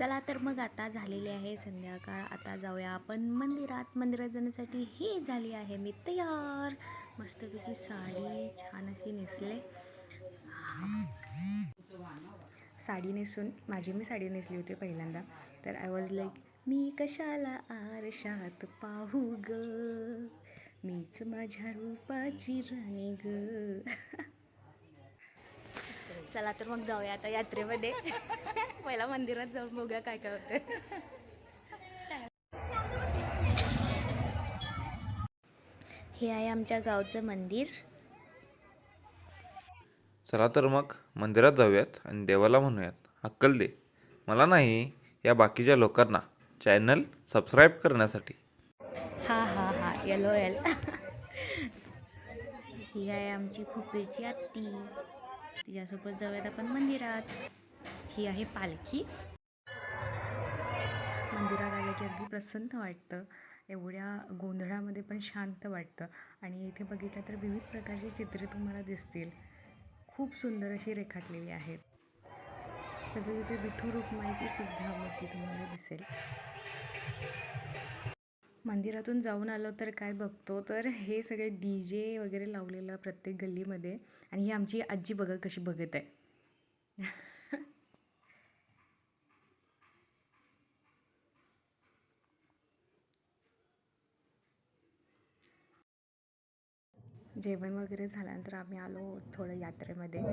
चला तर मग आता झालेली आहे संध्याकाळ. आता जाऊया आपण मंदिरात. मंदिरात जाण्यासाठी ही झाली आहे मी तयार. मस्तपैकी साडी छान अशी नेसले. साडी नेसून माझी मी साडी नेसली होती पहिल्यांदा. तर आय वॉज लाईक मी कशाला आरशात पाहू ग? मीच माझ्या रूपाची राणी ग. चला तर मग जाऊया आता यात्रेमध्ये. पहिला मंदिरात जाऊन बघूया काय काय होतं हे आहे आमच्या गावचं मंदिर. चला तर मग मंदिरात जाऊयात आणि देवाला म्हणूयात अक्कल दे. मला नाही या बाकीच्या लोकांना. चॅनल सबस्क्राईब करण्यासाठी. हा हा हा येलो एल. ही आहे आमची खोपेची आत्ती. तिच्यासोबत जाऊयात आपण मंदिरात. ही आहे पालखी. मंदिरात आलं की अगदी प्रसन्न वाटतं. एवढ्या गोंधळामध्ये पण शांत वाटतं. आणि इथे बघितलं तर विविध प्रकारची चित्रे तुम्हाला दिसतील. खूप सुंदर अशी रेखाटलेली आहेत. तसेच इथे विठू रुक्माईची सुद्धा मूर्ती तुम्हाला दिसेल. मंदिरातून जाऊन आलो तर काय बघतो? तर हे सगळे डी जे वगैरे लावलेलं प्रत्येक गल्लीमध्ये आणि ही आमची आजी बघा कशी बघत आहे. जेवण वगैरे झाल्यानंतर आम्ही आलो थोडं यात्रेमध्ये.